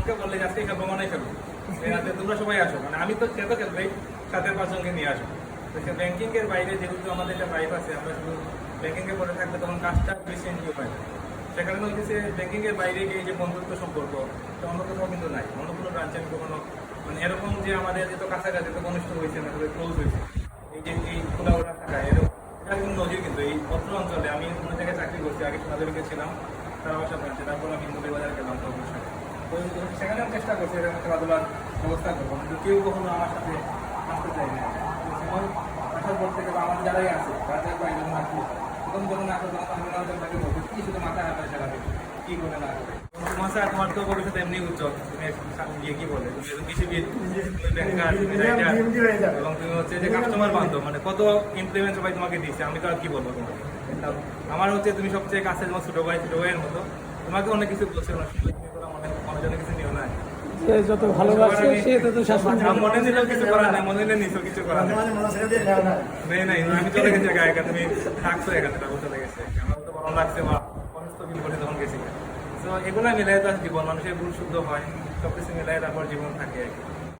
বোনকে বললে যে আজকে খেলব মানে খেলব রাতে তোমরা সবাই আসো। মানে আমি তো সে তো খেলবেই সাথে পাঁচজনকে নিয়ে আসো তো সে ব্যাংকিং এর বাইরে যেহেতু আমাদের একটা লাইফ আছে, আমরা শুধু ব্যাংকিং এ পড়ে থাকলে তখন কাজটা বেশি এনজয় হয়। সেখানে হচ্ছে ব্যাংকিং এর বাইরে গিয়ে যে বন্ধুত্ব সম্পর্ক, এটা অন্য কোথাও কিন্তু নাই। অন্য কোনো ব্রাঞ্চে আমি কখনো মানে এরকম যে আমাদের যেত কাছাকাছি, তো ঘনিষ্ঠ হয়েছে না ক্লোজ হয়েছে। এই যে এই খোলা ওরা থাকা এরকম এটা কিন্তু নজির কিন্তু এই অত্র অঞ্চলে আমি কোনো জায়গায় চাকরি করছি, আগে সোনাদেরকে ছিলাম তারা বাসা ব্রাঞ্চে তারপর আমি মুম্বাই বাজারে গেলাম তো অবশ্যই তো সেখানে আমি চেষ্টা করছি এরকম খেলাধুলার ব্যবস্থা করব কিন্তু কেউ কখনো আমার সাথে আসতে চাই না। সেখানে আসার পর থেকে বা আমার যারাই আছে রাতের বাইরে যখন আসব প্রথম যখন আসব তখন আমি ওনাদের তাকে বলব কি শুধু মাথা হাতে চালাবে কি করে না করে তোমার তোমার তো ভবিষ্যৎ এমনি উজ্জ্বল। তুমি গিয়ে কি বলে? তুমি একজন কৃষিবিদ তুমি ব্যাংকার তুমি writer, এবং তুমি হচ্ছে যে কাস্টমার বান্ধব মানে কত ইমপ্লিমেন্ট সবাই তোমাকে দিচ্ছে আমি তো আর কি বলব তোমাকে? আমার হচ্ছে তুমি সবচেয়ে কাছে তোমার ছোট ভাই ছোট ভাইয়ের মতো। তোমাকে অনেক কিছু বলছে অনেক মনে মনে সে যত ভালোবাসে সে তত শাসন মনে কিছু করা নাই মনে নিলে নিছো কিছু করা নাই। নেই। নাই আমি চলে গেছি একা তুমি থাকছো এখানে তারপর চলে গেছে আমার তো ভালো লাগছে বা অসুস্থ ফিল করে তখন গেছি। তো এগুলা মিলাই তো জীবন মানুষের ভুল শুদ্ধ হয় সব কিছু মিলাই তারপর জীবন থাকে আর কি।